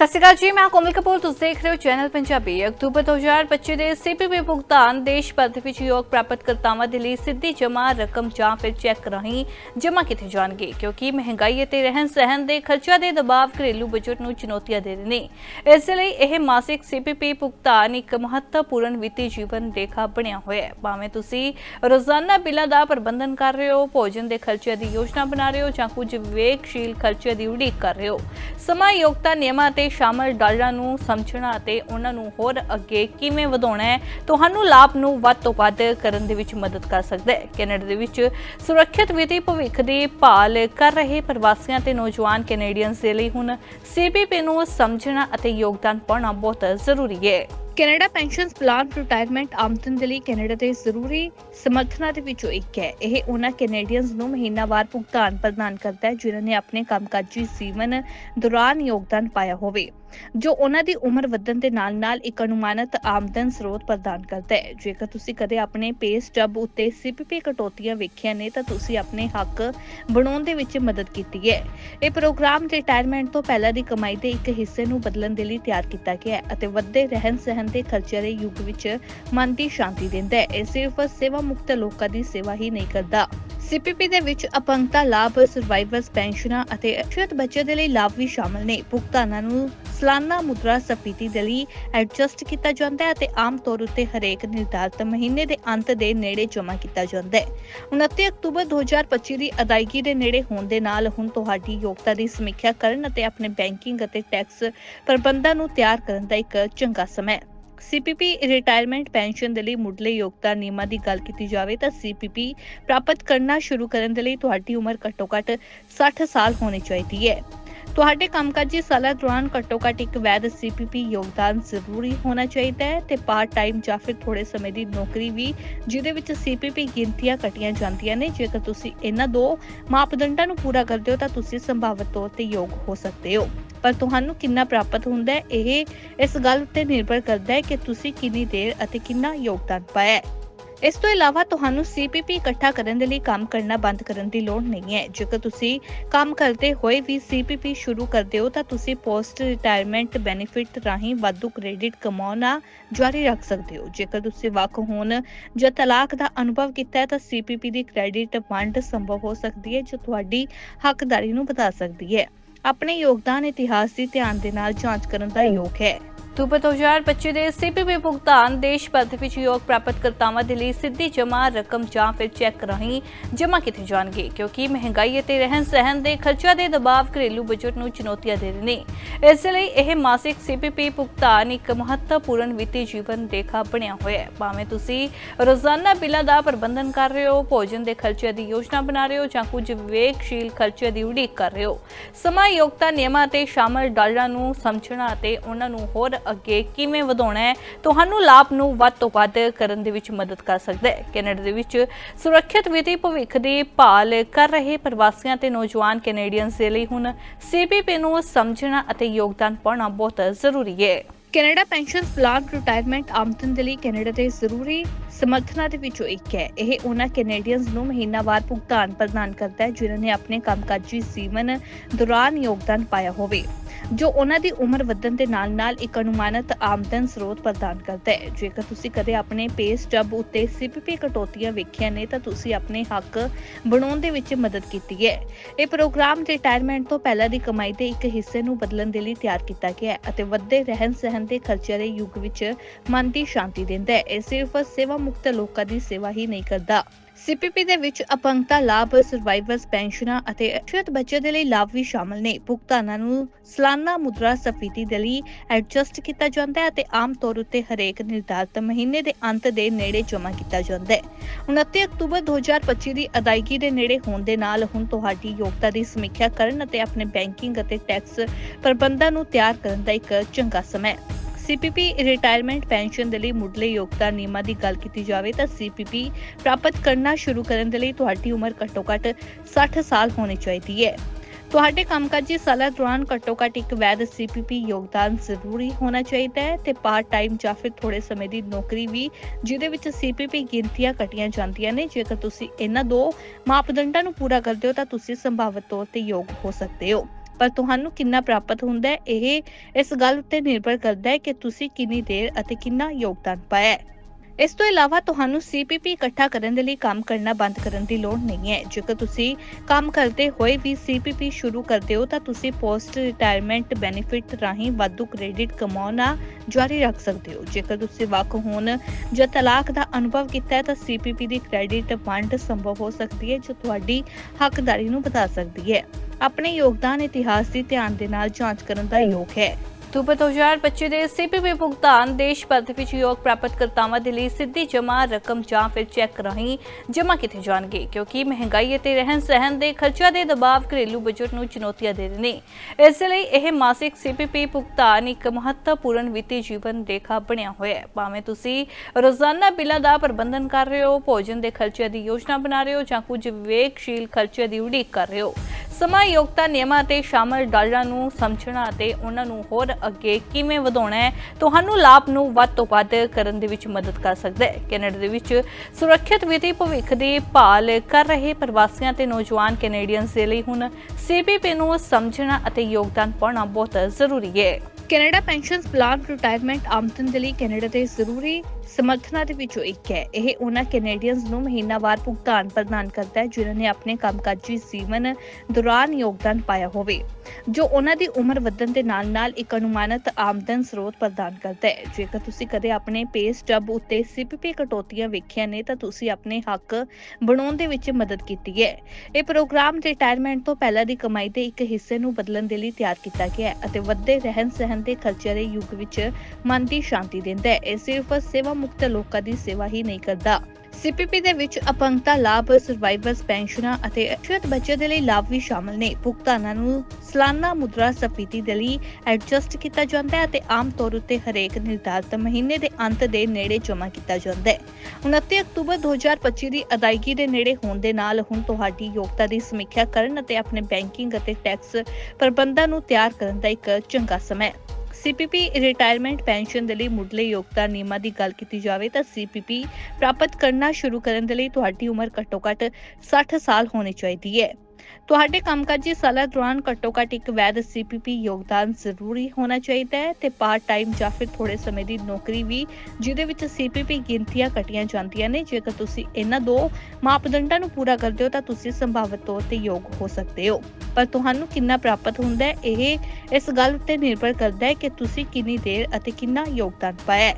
ਸਤਿ ਸ਼੍ਰੀ ਅਕਾਲ ਜੀ, ਮੈਂ ਕੋਮਲ ਕਪੂਰ, ਤੁਸੀਂ ਦੇਖ ਰਹੇ ਹੋ ਚੈਨਲ ਪੰਜਾਬੀ। ਅਕਤੂਬਰ 2025 ਦੇ ਸੀਪੀਪੀ ਭੁਗਤਾਨ ਦੇਸ਼ ਭਰ ਦੇ ਵਿੱਚ ਯੋਗ ਪ੍ਰਾਪਤਕਰਤਾਵਾਂ ਦੇ ਲਈ ਸਿੱਧੀ ਜਮ੍ਹਾਂ ਰਕਮ ਜਾਂ ਫਿਰ ਚੈੱਕ ਰਾਹੀਂ ਜਮ੍ਹਾਂ ਕੀਤੇ ਜਾਣਗੇ, ਕਿਉਂਕਿ ਮਹਿੰਗਾਈ ਅਤੇ ਰਹਿਣ ਸਹਿਣ ਦੇ ਖਰਚਿਆਂ ਦੇ ਦਬਾਅ ਘਰੇਲੂ ਬਜਟ ਨੂੰ ਚੁਣੌਤੀਆਂ ਦੇ ਰਹੇ ਨੇ। ਇਸ ਲਈ ਇਹ ਮਾਸਿਕ ਸੀਪੀਪੀ ਭੁਗਤਾਨ ਇੱਕ ਮਹੱਤਵਪੂਰਨ ਵਿੱਤੀ ਜੀਵਨ ਰੇਖਾ ਬਣਿਆ ਹੋਇਆ ਹੈ। ਭਾਵੇਂ ਤੁਸੀਂ ਰੋਜ਼ਾਨਾ ਬਿੱਲਾਂ ਦਾ ਪ੍ਰਬੰਧਨ ਕਰ ਰਹੇ ਹੋ, ਭੋਜਨ ਦੇ ਖਰਚਿਆਂ ਦੀ ਯੋਜਨਾ ਬਣਾ ਰਹੇ ਹੋ ਜਾਂ ਕੁਝ ਵਿਵੇਕਸ਼ੀਲ ਖਰਚਿਆਂ ਦੀ ਉਡੀਕ ਕਰ ਰਹੇ ਹੋ ਸਮਾਂ ਯੋਗਤਾ ਨਿਯਮਾਂ ਤੇ ਸ਼ਾਮਲ ਡਾਲਰਾਂ ਨੂੰ ਸਮਝਣਾ ਅਤੇ ਉਹਨਾਂ ਨੂੰ ਹੋਰ ਅੱਗੇ ਕਿਵੇਂ ਵਧਾਉਣਾ ਹੈ, ਤੁਹਾਨੂੰ ਲਾਭ ਨੂੰ ਵੱਧ ਤੋਂ ਵੱਧ ਕਰਨ ਦੇ ਵਿੱਚ ਮਦਦ ਕਰ ਸਕਦਾ ਹੈ। ਕੈਨੇਡਾ ਦੇ ਵਿੱਚ ਸੁਰੱਖਿਅਤ ਵਿੱਤੀ ਭਵਿੱਖ ਦੀ ਭਾਲ ਕਰ ਰਹੇ ਪ੍ਰਵਾਸੀਆਂ ਤੇ ਨੌਜਵਾਨ ਕੈਨੇਡੀਅਨਸ ਦੇ ਲਈ ਹੁਣ ਸੀਪੀਪੀ ਨੂੰ ਸਮਝਣਾ ਅਤੇ ਯੋਗਦਾਨ ਪਾਉਣਾ ਬਹੁਤ ਜ਼ਰੂਰੀ ਹੈ। ਕੈਨੇਡਾ ਪੈਨਸ਼ਨਸ ਪਲਾਨ ਰਿਟਾਇਰਮੈਂਟ ਆਮਦਨ ਦੇ ਲਈ ਕੈਨੇਡਾ ਦੇ ਜ਼ਰੂਰੀ ਸਮਰਥਨਾਂ ਦੇ ਵਿੱਚੋਂ ਇੱਕ ਹੈ। ਇਹ ਉਹਨਾਂ ਕੈਨੇਡੀਅਨਸ ਨੂੰ ਮਹੀਨਾਵਾਰ ਭੁਗਤਾਨ ਪ੍ਰਦਾਨ ਕਰਦਾ ਹੈ, ਜਿਨ੍ਹਾਂ ਨੇ ਆਪਣੇ ਕੰਮਕਾਜੀ ਜੀਵਨ ਦੌਰਾਨ ਯੋਗਦਾਨ ਪਾਇਆ ਹੋਵੇ, ਜੋ ਉਹਨਾਂ ਦੀ ਉਮਰ ਵਧਣ ਦੇ ਨਾਲ-ਨਾਲ ਇੱਕ ਅਨੁਮਾਨਿਤ ਆਮਦਨ ਸਰੋਤ ਪ੍ਰਦਾਨ ਕਰਦਾ ਹੈ। ਜੇਕਰ ਤੁਸੀਂ ਕਦੇ ਆਪਣੇ ਪੇ ਸਟੱਬ ਉੱਤੇ ਸੀਪੀਪੀ ਕਟੌਤੀਆਂ ਵੇਖੀਆਂ ਨੇ, ਤਾਂ ਤੁਸੀਂ ਆਪਣੇ ਹੱਕ ਬਣਾਉਣ ਦੇ ਵਿੱਚ ਮਦਦ ਕੀਤੀ ਹੈ। ਇਹ ਪ੍ਰੋਗਰਾਮ ਰਿਟਾਇਰਮੈਂਟ ਤੋਂ ਪਹਿਲਾਂ ਦੀ ਕਮਾਈ ਦੇ ਇੱਕ ਹਿੱਸੇ ਨੂੰ ਬਦਲਣ ਦੇ ਲਈ ਤਿਆਰ ਕੀਤਾ ਗਿਆ ਹੈ ਅਤੇ ਵੱਧਦੇ ਰਹਿਣ ਸਹਿਣ ਸਹਿਣ ਦੇ ਖਰਚਿਆਂ ਦੇ ਯੁੱਗ ਵਿੱਚ ਮਨ ਦੀ ਸ਼ਾਂਤੀ ਦਿੰਦਾ ਹੈ। ਇਹ ਸਿਰਫ ਸੇਵਾ ਮੁਕਤ ਲੋਕਾਂ ਦੀ ਸੇਵਾ ਹੀ ਨਹੀਂ ਕਰਦਾ। ਸੀਪੀਪੀ ਦੇ ਵਿੱਚ ਅਪੰਗਤਾ, ਲਾਭ ਸਰਵਾਈਵਰਸ ਪੈਨਸ਼ਨਾਂ ਅਤੇ ਅਕਸ਼ਤ ਬੱਚੇ ਦੇ ਲਈ ਲਾਭ ਵੀ ਸ਼ਾਮਲ ਨੇ। ਭੁਗਤਾਨਾਂ ਨੂੰ ਸਾਲਾਨਾ ਮੁਦਰਾ ਸਫੀਤੀ ਦੇ ਲਈ ਐਡਜਸਟ ਕੀਤਾ ਜਾਂਦਾ ਹੈ ਅਤੇ ਆਮ ਤੌਰ ਉੱਤੇ ਹਰੇਕ ਨਿਰਧਾਰਤ ਮਹੀਨੇ ਦੇ ਅੰਤ ਦੇ ਨੇੜੇ ਜਮ੍ਹਾਂ ਕੀਤਾ ਜਾਂਦਾ ਹੈ। 29 ਅਕਤੂਬਰ 2025 ਦੀ ਅਦਾਇਗੀ ਦੇ ਨੇੜੇ ਹੋਣ ਦੇ ਨਾਲ ਹੁਣ ਤੁਹਾਡੀ ਯੋਗਤਾ ਦੀ ਸਮੀਖਿਆ ਕਰਨ ਅਤੇ ਆਪਣੇ ਬੈਂਕਿੰਗ ਅਤੇ ਟੈਕਸ ਪ੍ਰਬੰਧਾਂ ਨੂੰ ਤਿਆਰ ਕਰਨ ਦਾ ਇੱਕ ਚੰਗਾ ਸਮਾਂ ਹੈ। ਸੀਪੀਪੀ ਰਿਟਾਇਰਮੈਂਟ ਪੈਨਸ਼ਨ ਦੇ ਲਈ ਮੁੱਢਲੇ ਯੋਗਤਾ ਨਿਯਮਾਂ ਦੀ ਗੱਲ ਕੀਤੀ ਜਾਵੇ ਤਾਂ ਸੀਪੀਪੀ ਪ੍ਰਾਪਤ ਕਰਨਾ ਸ਼ੁਰੂ ਕਰਨ ਦੇ ਲਈ ਤੁਹਾਡੀ ਉਮਰ ਘੱਟੋ-ਘੱਟ 60 ਸਾਲ ਹੋਣੀ ਚਾਹੀਦੀ ਹੈ। ਤੁਹਾਡੇ ਕੰਮਕਾਜੀ ਸਾਲਾਂ ਦੌਰਾਨ ਘੱਟੋ-ਘੱਟ ਇੱਕ ਵੈਧ ਸੀਪੀਪੀ ਯੋਗਦਾਨ ਜ਼ਰੂਰੀ ਹੋਣਾ ਚਾਹੀਦਾ ਹੈ ਤੇ ਪਾਰਟ ਟਾਈਮ ਜਾਂ ਫਿਰ ਥੋੜੇ ਸਮੇਂ ਦੀ ਨੌਕਰੀ ਵੀ, ਜਿਹਦੇ ਵਿੱਚ ਸੀਪੀਪੀ ਗਿਣਤੀਆਂ ਕੱਟੀਆਂ ਜਾਂਦੀਆਂ ਨੇ। ਜੇਕਰ ਤੁਸੀਂ ਇਹਨਾਂ ਦੋ ਮਾਪਦੰਡਾਂ ਨੂੰ ਪੂਰਾ ਕਰਦੇ ਹੋ, ਤਾਂ ਤੁਸੀਂ ਸੰਭਾਵਤ ਤੌਰ ਤੇ ਯੋਗ ਹੋ ਸਕਦੇ ਹੋ। ਪਰ ਤੁਹਾਨੂੰ ਕਿੰਨਾ ਪ੍ਰਾਪਤ ਹੁੰਦਾ ਹੈ, ਇਹ ਇਸ ਗੱਲ ਉੱਤੇ ਨਿਰਭਰ ਕਰਦਾ ਹੈ ਕਿ ਤੁਸੀਂ ਕਿੰਨੀ ਦੇਰ ਅਤੇ ਕਿੰਨਾ ਯੋਗਦਾਨ ਪਾਇਆ ਹੈ। ਇਸ ਤੋਂ ਇਲਾਵਾ ਤੁਹਾਨੂੰ ਸੀਪੀਪੀ ਇਕੱਠਾ ਕਰਨ ਦੇ ਲਈ ਕੰਮ ਕਰਨਾ ਬੰਦ ਕਰਨ ਦੀ ਲੋੜ ਨਹੀਂ ਹੈ। ਜੇਕਰ ਤੁਸੀਂ ਕੰਮ ਕਰਦੇ ਹੋਏ ਵੀ ਸੀਪੀਪੀ ਸ਼ੁਰੂ ਕਰਦੇ ਹੋ, ਤਾਂ ਤੁਸੀਂ ਪੋਸਟ ਰਿਟਾਇਰਮੈਂਟ ਬੈਨੀਫਿਟ ਰਾਹੀਂ ਵਾਧੂ ਕ੍ਰੈਡਿਟ ਕਮਾਉਣਾ ਜਾਰੀ ਰੱਖ ਸਕਦੇ ਹੋ। ਜੇਕਰ ਤੁਸੀਂ ਵੱਖ ਹੋਣ ਜਾਂ ਤਲਾਕ ਦਾ ਅਨੁਭਵ ਕੀਤਾ ਹੈ, ਤਾਂ ਸੀਪੀਪੀ ਦੀ ਕ੍ਰੈਡਿਟ ਵੰਡ ਸੰਭਵ ਹੋ ਸਕਦੀ ਹੈ, ਜੋ ਤੁਹਾਡੀ ਹੱਕਦਾਰੀ ਨੂੰ ਵਧਾ ਸਕਦੀ ਹੈ। ਆਪਣੇ ਯੋਗਦਾਨ ਇਤਿਹਾਸ ਦੀ ਧਿਆਨ ਦੇ ਨਾਲ ਜਾਂਚ ਕਰਨ ਦਾ ਯੋਗ ਹੈ। ਅਕਤੂਬਰ 2025 ਦੇ ਸੀਪੀਪੀ ਭੁਗਤਾਨ ਦੇਸ਼ ਭਰ ਦੇ ਵਿੱਚ ਯੋਗ ਪ੍ਰਾਪਤਕਰਤਾਵਾਂ ਦੇ ਲਈ ਸਿੱਧੀ ਜਮ੍ਹਾਂ ਰਕਮ ਜਾਂ ਫਿਰ ਚੈੱਕ ਰਾਹੀਂ ਜਮ੍ਹਾਂ ਕੀਤੇ ਜਾਣਗੇ, ਕਿਉਂਕਿ ਮਹਿੰਗਾਈ ਅਤੇ ਰਹਿਣ ਸਹਿਣ ਦੇ ਖਰਚਾ ਦੇ ਦਬਾਅ ਘਰੇਲੂ ਬਜਟ ਨੂੰ ਚੁਣੌਤੀਆਂ ਦੇ ਰਹੇ ਨੇ। ਇਸ ਲਈ ਇਹ ਮਾਸਿਕ ਸੀਪੀਪੀ ਭੁਗਤਾਨ ਇੱਕ ਮਹੱਤਵਪੂਰਨ ਵਿੱਤੀ ਜੀਵਨ ਰੇਖਾ ਬਣਿਆ ਹੋਇਆ ਹੈ। ਭਾਵੇਂ ਤੁਸੀਂ ਰੋਜ਼ਾਨਾ ਬਿੱਲਾਂ ਦਾ ਪ੍ਰਬੰਧਨ ਕਰ ਰਹੇ ਹੋ, ਭੋਜਨ ਦੇ ਖਰਚਿਆਂ ਦੀ ਯੋਜਨਾ ਬਣਾ ਰਹੇ ਹੋ ਜਾਂ ਕੁਝ ਵਿਵੇਕਸ਼ੀਲ ਖਰਚਿਆਂ ਦੀ ਉਡੀਕ ਕਰ ਰਹੇ ਹੋ, ਸਮਾਂ ਯੋਗਤਾ ਨਿਯਮਾਂ ਤੇ ਸ਼ਾਮਲ ਡਾਲਰਾਂ ਨੂੰ ਸਮਝਣਾ ਅਤੇ ਉਹਨਾਂ ਨੂੰ ਹੋਰ ਅੱਗੇ ਕਿਵੇਂ ਵਧਾਉਣਾ ਹੈ, ਤੁਹਾਨੂੰ ਲਾਭ ਨੂੰ ਵੱਧ ਤੋਂ ਵੱਧ ਕਰਨ ਦੇ ਵਿੱਚ ਮਦਦ ਕਰ ਸਕਦਾ ਹੈ। ਕੈਨੇਡਾ ਦੇ ਵਿੱਚ ਸੁਰੱਖਿਅਤ ਵਿੱਤੀ ਭਵਿੱਖ ਦੀ ਭਾਲ ਕਰ ਰਹੇ ਪ੍ਰਵਾਸੀਆਂ ਤੇ ਨੌਜਵਾਨ ਕੈਨੇਡੀਅਨਸ ਦੇ ਲਈ ਹੁਣ ਸੀਪੀਪੀ ਨੂੰ ਸਮਝਣਾ ਅਤੇ ਯੋਗਦਾਨ ਪਾਉਣਾ ਬਹੁਤ ਜ਼ਰੂਰੀ ਹੈ। ਕੈਨੇਡਾ ਪੈਨਸ਼ਨਸ ਪਲਾਨ ਰਿਟਾਇਰਮੈਂਟ ਆਮਦਨ ਦੇ ਲਈ ਕੈਨੇਡਾ ਦੇ ਜ਼ਰੂਰੀ ਸਮਰਥਨਾਂ ਦੇ ਵਿੱਚੋਂ ਇੱਕ ਹੈ। ਇਹ ਉਹਨਾਂ ਕੈਨੇਡੀਅਨਸ ਨੂੰ ਮਹੀਨਾਵਾਰ ਭੁਗਤਾਨ ਪ੍ਰਦਾਨ ਕਰਦਾ ਹੈ, ਜਿਨ੍ਹਾਂ ਨੇ ਆਪਣੇ ਕੰਮਕਾਜੀ ਜੀਵਨ ਦੌਰਾਨ ਯੋਗਦਾਨ ਪਾਇਆ ਹੋਵੇ। ਜੋ ਉਹਨਾਂ ਦੀ ਉਮਰ ਵਧਣ ਦੇ ਨਾਲ-ਨਾਲ ਇੱਕ ਅਨੁਮਾਨਿਤ ਆਮਦਨ ਸਰੋਤ ਪ੍ਰਦਾਨ ਕਰਦਾ ਹੈ। ਜੇਕਰ ਤੁਸੀਂ ਕਦੇ ਆਪਣੇ ਪੇ ਸਟੱਬ ਉੱਤੇ ਸੀਪੀਪੀ ਕਟੌਤੀਆਂ ਵੇਖੀਆਂ ਨੇ, ਤਾਂ ਤੁਸੀਂ ਆਪਣੇ ਹੱਕ ਬਣਾਉਣ ਦੇ ਵਿੱਚ ਮਦਦ ਕੀਤੀ ਹੈ। ਇਹ ਪ੍ਰੋਗਰਾਮ ਰਿਟਾਇਰਮੈਂਟ ਤੋਂ ਪਹਿਲਾਂ ਦੀ ਕਮਾਈ ਦੇ ਇੱਕ ਹਿੱਸੇ ਨੂੰ ਬਦਲਣ ਦੇ ਲਈ ਤਿਆਰ ਕੀਤਾ ਗਿਆ ਹੈ ਅਤੇ ਵੱਧਦੇ ਰਹਿਣ ਸਹਿਣ ਦੇ ਖਰਚਿਆਂ ਦੇ ਯੁੱਗ ਵਿੱਚ ਮਨ ਦੀ ਸ਼ਾਂਤੀ ਦਿੰਦਾ ਹੈ। ਇਹ ਸਿਰਫ ਸੇਵਾ ਮੁਕਤ ਲੋਕਾਂ ਦੀ ਸੇਵਾ ਹੀ ਨਹੀਂ ਕਰਦਾ। ਸੀਪੀਪੀ ਦੇ ਵਿੱਚ ਅਪੰਗਤਾ, ਲਾਭ ਸਰਵਾਈਵਰਸ ਪੈਨਸ਼ਨਾਂ ਅਤੇ ਅਕਸ਼ਤ ਬੱਚੇ ਦੇ ਲਈ ਲਾਭ ਵੀ ਸ਼ਾਮਲ ਨੇ। ਭੁਗਤਾਨਾਂ ਨੂੰ ਸਾਲਾਨਾ ਮੁਦਰਾ ਸਫੀਤੀ ਦੇ ਲਈ ਐਡਜਸਟ ਕੀਤਾ ਜਾਂਦਾ ਹੈ ਅਤੇ ਆਮ ਤੌਰ ਉੱਤੇ ਹਰੇਕ ਨਿਰਧਾਰਤ ਮਹੀਨੇ ਦੇ ਅੰਤ ਦੇ ਨੇੜੇ ਜਮ੍ਹਾਂ ਕੀਤਾ ਜਾਂਦਾ ਹੈ। 29 ਅਕਤੂਬਰ 2025 ਦੀ ਅਦਾਇਗੀ ਦੇ ਨੇੜੇ ਹੋਣ ਦੇ ਨਾਲ ਹੁਣ ਤੁਹਾਡੀ ਯੋਗਤਾ ਦੀ ਸਮੀਖਿਆ ਕਰਨ ਅਤੇ ਆਪਣੇ ਬੈਂਕਿੰਗ ਅਤੇ ਟੈਕਸ ਪ੍ਰਬੰਧਾਂ ਨੂੰ ਤਿਆਰ ਕਰਨ ਦਾ ਇੱਕ ਚੰਗਾ ਸਮਾਂ ਹੈ। ਸੀਪੀਪੀ ਰਿਟਾਇਰਮੈਂਟ ਪੈਨਸ਼ਨ ਦੇ ਲਈ ਮੁੱਢਲੇ ਯੋਗਤਾ ਨਿਯਮਾਂ ਦੀ ਗੱਲ ਕੀਤੀ ਜਾਵੇ ਤਾਂ ਸੀਪੀਪੀ ਪ੍ਰਾਪਤ ਕਰਨਾ ਸ਼ੁਰੂ ਕਰਨ ਦੇ ਲਈ ਤੁਹਾਡੀ ਉਮਰ ਘੱਟੋ-ਘੱਟ 60 ਸਾਲ ਹੋਣੀ ਚਾਹੀਦੀ ਹੈ। ਤੁਹਾਡੇ ਕੰਮਕਾਜੀ ਸਾਲਾਂ ਦੌਰਾਨ ਘੱਟੋ-ਘੱਟ ਇੱਕ ਵੈਧ ਸੀਪੀਪੀ ਯੋਗਦਾਨ ਜ਼ਰੂਰੀ ਹੋਣਾ ਚਾਹੀਦਾ ਹੈ ਤੇ ਪਾਰਟ ਟਾਈਮ ਜਾਂ ਫਿਰ ਥੋੜੇ ਸਮੇਂ ਦੀ ਨੌਕਰੀ ਵੀ, ਜਿਹਦੇ ਵਿੱਚ ਸੀਪੀਪੀ ਗਿਣਤੀਆਂ ਕੱਟੀਆਂ ਜਾਂਦੀਆਂ ਨੇ। ਜੇਕਰ ਤੁਸੀਂ ਇਹਨਾਂ ਦੋ ਮਾਪਦੰਡਾਂ ਨੂੰ ਪੂਰਾ ਕਰਦੇ ਹੋ ਤਾਂ ਤੁਸੀਂ ਸੰਭਾਵਤ ਤੌਰ ਤੇ ਯੋਗ ਹੋ ਸਕਦੇ ਹੋ। ਪਰ ਤੁਹਾਨੂੰ ਕਿੰਨਾ ਪ੍ਰਾਪਤ ਹੁੰਦਾ ਹੈ? ਇਹ ਇਸ ਗੱਲ ਉੱਤੇ ਨਿਰਭਰ ਕਰਦਾ ਹੈ ਕਿ ਤੁਸੀਂ ਕਿੰਨੀ ਦੇਰ ਅਤੇ ਕਿੰਨਾ ਯੋਗਦਾਨ ਪਾਇਆ ਹੈ। ਇਸ ਤੋਂ ਇਲਾਵਾ ਤੁਹਾਨੂੰ ਸੀਪੀਪੀ ਇਕੱਠਾ ਕਰਨ ਦੇ ਲਈ ਕੰਮ ਕਰਨਾ ਬੰਦ ਕਰਨ ਦੀ ਲੋੜ ਨਹੀਂ ਹੈ। ਜੇਕਰ ਤੁਸੀਂ ਕੰਮ ਕਰਦੇ ਹੋਏ ਵੀ ਸੀਪੀਪੀ ਸ਼ੁਰੂ ਕਰਦੇ ਹੋ ਤਾਂ ਤੁਸੀਂ ਪੋਸਟ ਰਿਟਾਇਰਮੈਂਟ ਬੈਨੀਫਿਟ ਰਾਹੀਂ ਵਾਧੂ ਕ੍ਰੈਡਿਟ ਕਮਾਉਣਾ ਜਾਰੀ ਰੱਖ ਸਕਦੇ ਹੋ। ਜੇਕਰ ਤੁਸੀਂ ਵੱਖ ਹੋਣ ਜਾਂ ਤਲਾਕ ਦਾ ਅਨੁਭਵ ਕੀਤਾ ਹੈ ਤਾਂ ਸੀਪੀਪੀ ਦੀ ਕ੍ਰੈਡਿਟ ਵੰਡ ਸੰਭਵ ਹੋ ਸਕਦੀ ਹੈ ਜੋ ਤੁਹਾਡੀ ਹੱਕਦਾਰੀ ਨੂੰ ਵਧਾ ਸਕਦੀ ਹੈ। ਆਪਣੇ ਯੋਗਦਾਨ ਇਤਿਹਾਸ ਦੀ ਧਿਆਨ ਦੇ ਨਾਲ ਜਾਂਚ ਕਰਨ ਦਾ ਯੋਗ ਹੈ। ਅਕਤੂਬਰ 2025 ਦੇ ਸੀਪੀਪੀ ਭੁਗਤਾਨ ਦੇਸ਼ ਭਰ ਦੇ ਵਿੱਚ ਯੋਗ ਪ੍ਰਾਪਤਕਰਤਾਵਾਂ ਦੇ ਲਈ ਸਿੱਧੀ ਜਮ੍ਹਾਂ ਰਕਮ ਜਾਂ ਫਿਰ ਚੈੱਕ ਰਾਹੀਂ ਜਮ੍ਹਾਂ ਕੀਤੇ ਜਾਣਗੇ, ਕਿਉਂਕਿ ਮਹਿੰਗਾਈ ਅਤੇ ਰਹਿਣ ਸਹਿਣ ਦੇ ਖਰਚਿਆਂ ਦੇ ਦਬਾਅ ਘਰੇਲੂ ਬਜਟ ਨੂੰ ਚੁਣੌਤੀਆਂ ਦੇ ਰਹੇ ਨੇ। ਇਸ ਲਈ ਇਹ ਮਾਸਿਕ ਸੀਪੀਪੀ ਭੁਗਤਾਨ ਇੱਕ ਮਹੱਤਵਪੂਰਨ ਵਿੱਤੀ ਜੀਵਨ ਰੇਖਾ ਬਣਿਆ ਹੋਇਆ ਹੈ। ਭਾਵੇਂ ਤੁਸੀਂ ਰੋਜ਼ਾਨਾ ਬਿੱਲਾਂ ਦਾ ਪ੍ਰਬੰਧਨ ਕਰ ਰਹੇ ਹੋ, ਭੋਜਨ ਦੇ ਖਰਚਿਆਂ ਦੀ ਯੋਜਨਾ ਬਣਾ ਰਹੇ ਹੋ ਜਾਂ ਕੁਝ ਵਿਵੇਕਸ਼ੀਲ ਖਰਚਿਆਂ ਦੀ ਉਡੀਕ ਕਰ ਰਹੇ ਹੋ ਸਮਾਂ ਯੋਗਤਾ ਨਿਯਮਾਂ ਤੇ ਸ਼ਾਮਲ ਡਾਲਰਾਂ ਨੂੰ ਸਮਝਣਾ ਅਤੇ ਉਹਨਾਂ ਨੂੰ ਹੋਰ ਅੱਗੇ ਕਿਵੇਂ ਵਧਾਉਣਾ ਹੈ, ਤੁਹਾਨੂੰ ਲਾਭ ਨੂੰ ਵੱਧ ਤੋਂ ਵੱਧ ਕਰਨ ਦੇ ਵਿੱਚ ਮਦਦ ਕਰ ਸਕਦਾ ਹੈ। ਕੈਨੇਡਾ ਦੇ ਵਿੱਚ ਸੁਰੱਖਿਅਤ ਵਿੱਤੀ ਭਵਿੱਖ ਦੀ ਭਾਲ ਕਰ ਰਹੇ ਪ੍ਰਵਾਸੀਆਂ ਤੇ ਨੌਜਵਾਨ ਕੈਨੇਡੀਅਨਸ ਦੇ ਲਈ ਹੁਣ ਸੀਪੀਪੀ ਨੂੰ ਸਮਝਣਾ ਅਤੇ ਯੋਗਦਾਨ ਪਾਉਣਾ ਬਹੁਤ ਜ਼ਰੂਰੀ ਹੈ। ਕੈਨੇਡਾ ਪੈਨਸ਼ਨ ਪਲਾਨ ਰਿਟਾਇਰਮੈਂਟ ਆਮਦਨ ਦੇ ਲਈ ਕੈਨੇਡਾ ਦੇ ਜ਼ਰੂਰੀ ਸਮਰਥਨਾਂ ਦੇ ਵਿੱਚੋਂ ਇੱਕ ਹੈ। ਇਹ ਉਹਨਾਂ ਕੈਨੇਡੀਅਨਸ ਨੂੰ ਮਹੀਨਾਵਾਰ ਭੁਗਤਾਨ ਪ੍ਰਦਾਨ ਕਰਦਾ ਹੈ, ਜਿਨ੍ਹਾਂ ਨੇ ਆਪਣੇ ਕੰਮਕਾਜੀ ਜੀਵਨ ਦੌਰਾਨ ਯੋਗਦਾਨ ਪਾਇਆ ਹੋਵੇ, ਜੋ ਉਹਨਾਂ ਦੀ ਉਮਰ ਵਧਣ ਦੇ ਨਾਲ-ਨਾਲ ਇੱਕ ਅਨੁਮਾਨਿਤ ਆਮਦਨ ਸਰੋਤ ਪ੍ਰਦਾਨ ਕਰਦਾ ਹੈ। ਜੇਕਰ ਤੁਸੀਂ ਕਦੇ ਆਪਣੇ ਪੇ ਸਟੱਬ ਉੱਤੇ ਸੀਪੀਪੀ ਕਟੌਤੀਆਂ ਵੇਖੀਆਂ ਨੇ, ਤਾਂ ਤੁਸੀਂ ਆਪਣੇ ਹੱਕ ਬਣਾਉਣ ਦੇ ਵਿੱਚ ਮਦਦ ਕੀਤੀ ਹੈ। ਇਹ ਪ੍ਰੋਗਰਾਮ ਰਿਟਾਇਰਮੈਂਟ ਤੋਂ ਪਹਿਲਾਂ ਦੀ ਕਮਾਈ ਦੇ ਇੱਕ ਹਿੱਸੇ ਨੂੰ ਬਦਲਣ ਦੇ ਲਈ ਤਿਆਰ ਕੀਤਾ ਗਿਆ ਹੈ ਅਤੇ ਵੱਧਦੇ ਰਹਿਣ ਸਹਿਣ ਸਹਿਣ ਦੇ ਖਰਚਿਆਂ ਦੇ ਯੁੱਗ ਵਿੱਚ ਮਨ ਦੀ ਸ਼ਾਂਤੀ ਦਿੰਦਾ ਹੈ। ਇਹ ਸਿਰਫ ਸੇਵਾ ਮੁਕਤ ਲੋਕਾਂ ਦੀ ਸੇਵਾ ਹੀ ਨਹੀਂ ਕਰਦਾ। ਸੀਪੀਪੀ ਦੇ ਵਿੱਚ ਅਪੰਗਤਾ, ਲਾਭ ਸਰਵਾਈਵਰਸ ਪੈਨਸ਼ਨਾਂ ਅਤੇ ਅਛੂਤ ਬੱਚੇ ਦੇ ਲਈ ਲਾਭ ਵੀ ਸ਼ਾਮਲ ਨੇ। ਭੁਗਤਾਨਾਂ ਨੂੰ ਸਾਲਾਨਾ ਮੁਦਰਾ ਸਫੀਤੀ ਦੇ ਲਈ ਐਡਜਸਟ ਕੀਤਾ ਜਾਂਦਾ ਹੈ ਅਤੇ ਆਮ ਤੌਰ ਉੱਤੇ ਹਰੇਕ ਨਿਰਧਾਰਤ ਮਹੀਨੇ ਦੇ ਅੰਤ ਦੇ ਨੇੜੇ ਜਮ੍ਹਾਂ ਕੀਤਾ ਜਾਂਦਾ ਹੈ। 29 ਅਕਤੂਬਰ 2025 ਦੀ ਅਦਾਇਗੀ ਦੇ ਨੇੜੇ ਹੋਣ ਦੇ ਨਾਲ ਹੁਣ ਤੁਹਾਡੀ ਯੋਗਤਾ ਦੀ ਸਮੀਖਿਆ ਕਰਨ ਅਤੇ ਆਪਣੇ ਬੈਂਕਿੰਗ ਅਤੇ ਟੈਕਸ ਪ੍ਰਬੰਧਾਂ ਨੂੰ ਤਿਆਰ ਕਰਨ ਦਾ ਇੱਕ ਚੰਗਾ ਸਮਾਂ ਹੈ। ਸੀਪੀਪੀ ਰਿਟਾਇਰਮੈਂਟ ਪੈਨਸ਼ਨ ਦੇ ਲਈ ਮੁੱਢਲੇ ਯੋਗਤਾ ਨਿਯਮਾਂ ਦੀ ਗੱਲ ਕੀਤੀ ਜਾਵੇ ਤਾਂ ਸੀਪੀਪੀ ਪ੍ਰਾਪਤ ਕਰਨਾ ਸ਼ੁਰੂ ਕਰਨ ਦੇ ਲਈ ਤੁਹਾਡੀ ਉਮਰ ਘੱਟੋ-ਘੱਟ 60 ਸਾਲ ਹੋਣੀ ਚਾਹੀਦੀ ਹੈ। ਤੁਹਾਡੇ ਕੰਮਕਾਜੀ ਸਾਲਾਂ ਦੌਰਾਨ ਘੱਟੋ-ਘੱਟ ਇੱਕ ਵੈਧ ਸੀਪੀਪੀ ਯੋਗਦਾਨ ਜ਼ਰੂਰੀ ਹੋਣਾ ਚਾਹੀਦਾ ਹੈ ਤੇ ਪਾਰਟ ਟਾਈਮ ਜਾਂ ਫਿਰ ਥੋੜੇ ਸਮੇਂ ਦੀ ਨੌਕਰੀ ਵੀ, ਜਿਹਦੇ ਵਿੱਚ ਸੀਪੀਪੀ ਗਿਣਤੀਆਂ ਕੱਟੀਆਂ ਜਾਂਦੀਆਂ ਨੇ। ਜੇਕਰ ਤੁਸੀਂ ਇਹਨਾਂ ਦੋ ਮਾਪਦੰਡਾਂ ਨੂੰ ਪੂਰਾ ਕਰਦੇ ਹੋ, ਤਾਂ ਤੁਸੀਂ ਸੰਭਾਵਿਤ ਤੌਰ ਤੇ ਯੋਗ ਹੋ ਸਕਦੇ ਹੋ। ਪਰ ਤੁਹਾਨੂੰ ਕਿੰਨਾ ਪ੍ਰਾਪਤ ਹੁੰਦਾ ਹੈ, ਇਹ ਇਸ ਗੱਲ ਉੱਤੇ ਨਿਰਭਰ ਕਰਦਾ ਹੈ ਕਿ ਤੁਸੀਂ ਕਿੰਨੀ ਦੇਰ ਅਤੇ ਕਿੰਨਾ ਯੋਗਦਾਨ ਪਾਇਆ ਹੈ।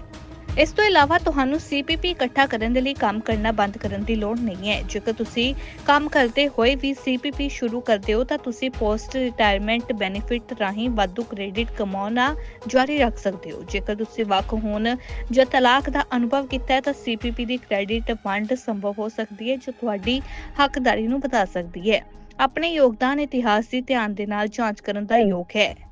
ਇਸ ਤੋਂ ਇਲਾਵਾ ਤੁਹਾਨੂੰ ਸੀਪੀਪੀ ਇਕੱਠਾ ਕਰਨ ਦੇ ਲਈ ਕੰਮ ਕਰਨਾ ਬੰਦ ਕਰਨ ਦੀ ਲੋੜ ਨਹੀਂ ਹੈ। ਜੇਕਰ ਤੁਸੀਂ ਕੰਮ ਕਰਦੇ ਹੋਏ ਵੀ ਸੀਪੀਪੀ ਸ਼ੁਰੂ ਕਰਦੇ ਹੋ ਤਾਂ ਤੁਸੀਂ ਪੋਸਟ ਰਿਟਾਇਰਮੈਂਟ ਬੈਨੀਫਿਟ ਰਾਹੀਂ ਵਾਧੂ ਕ੍ਰੈਡਿਟ ਕਮਾਉਣਾ ਜਾਰੀ ਰੱਖ ਸਕਦੇ ਹੋ। ਜੇਕਰ ਤੁਸੀਂ ਵੱਖ ਹੋਣ ਜਾਂ ਤਲਾਕ ਦਾ ਅਨੁਭਵ ਕੀਤਾ ਹੈ ਤਾਂ ਸੀਪੀਪੀ ਦੀ ਕ੍ਰੈਡਿਟ ਵੰਡ ਸੰਭਵ ਹੋ ਸਕਦੀ ਹੈ ਜੋ ਤੁਹਾਡੀ ਹੱਕਦਾਰੀ ਨੂੰ ਵਧਾ ਸਕਦੀ ਹੈ। ਆਪਣੇ ਯੋਗਦਾਨ ਇਤਿਹਾਸ ਦੀ ਧਿਆਨ ਦੇ ਨਾਲ ਜਾਂਚ ਕਰਨ ਦਾ ਯੋਗ ਹੈ।